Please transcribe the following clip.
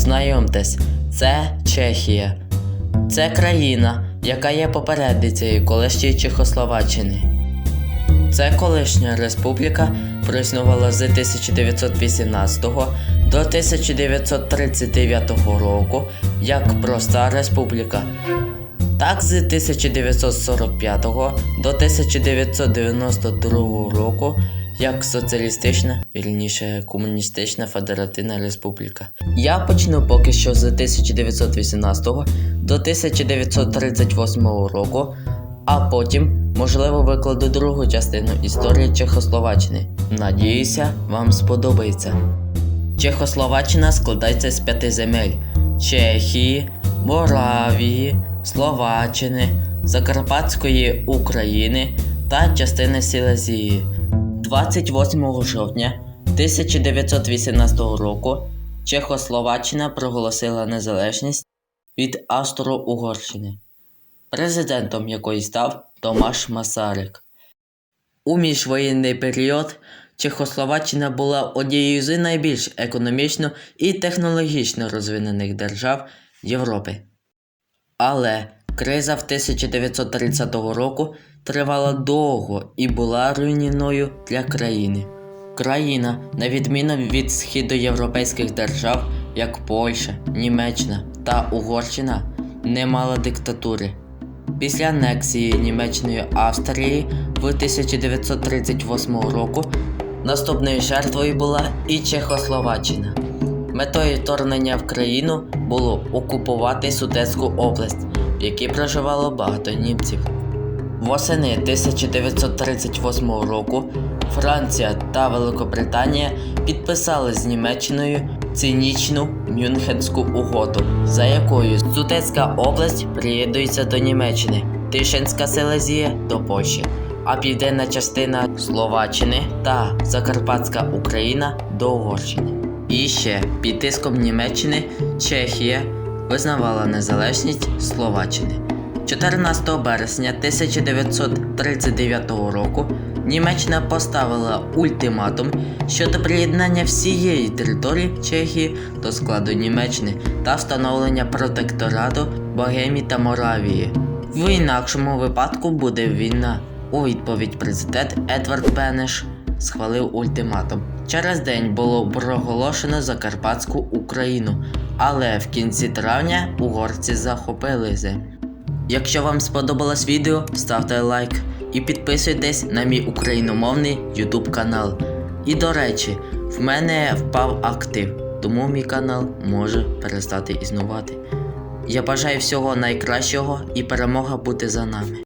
Знайомтесь, це Чехія. Це країна, яка є попередницею колишньої Чехословаччини. Це колишня республіка проіснувала з 1918 до 1939 року як проста республіка. Так з 1945 до 1992 року як соціалістична, вірніше комуністична федеративна республіка. Я почну поки що з 1918 до 1938 року, а потім, можливо, викладу другу частину історії Чехословаччини. Надіюся, вам сподобається. Чехословаччина складається з п'яти земель: Чехії, Моравії, Словаччини, Закарпатської України та частини Сілезії. 28 жовтня 1918 року Чехословаччина проголосила незалежність від Австро-Угорщини, президентом якої став Томаш Масарик. У міжвоєнний період Чехословаччина була однією з найбільш економічно і технологічно розвинених держав Європи. Але криза в 1930 року тривала довго і була руйнівною для країни. Країна, на відміну від східоєвропейських держав, як Польща, Німеччина та Угорщина, не мала диктатури. Після анексії Німеччиною Австрії в 1938 року наступною жертвою була і Чехословаччина. Метою вторгнення в країну було окупувати Судетську область, якій проживало багато німців. Восени 1938 року Франція та Великобританія підписали з Німеччиною цинічну Мюнхенську угоду, за якою Судетська область приєднується до Німеччини, Тишинська Селезія до Польщі, а південна частина Словаччини та Закарпатська Україна до Угорщини. І ще під тиском Німеччини Чехія визнавала незалежність Словаччини. 14 березня 1939 року Німеччина поставила ультиматум щодо приєднання всієї території Чехії до складу Німеччини та встановлення протекторату Богемії та Моравії. В інакшому випадку буде війна. У відповідь президент Едвард Бенеш схвалив ультиматум. Через день було проголошено Закарпатську Україну, але в кінці травня угорці захопили землю. Якщо вам сподобалось відео, ставте лайк і підписуйтесь на мій україномовний YouTube канал. І до речі, в мене впав актив, тому мій канал може перестати існувати. Я бажаю всього найкращого і перемога бути за нами.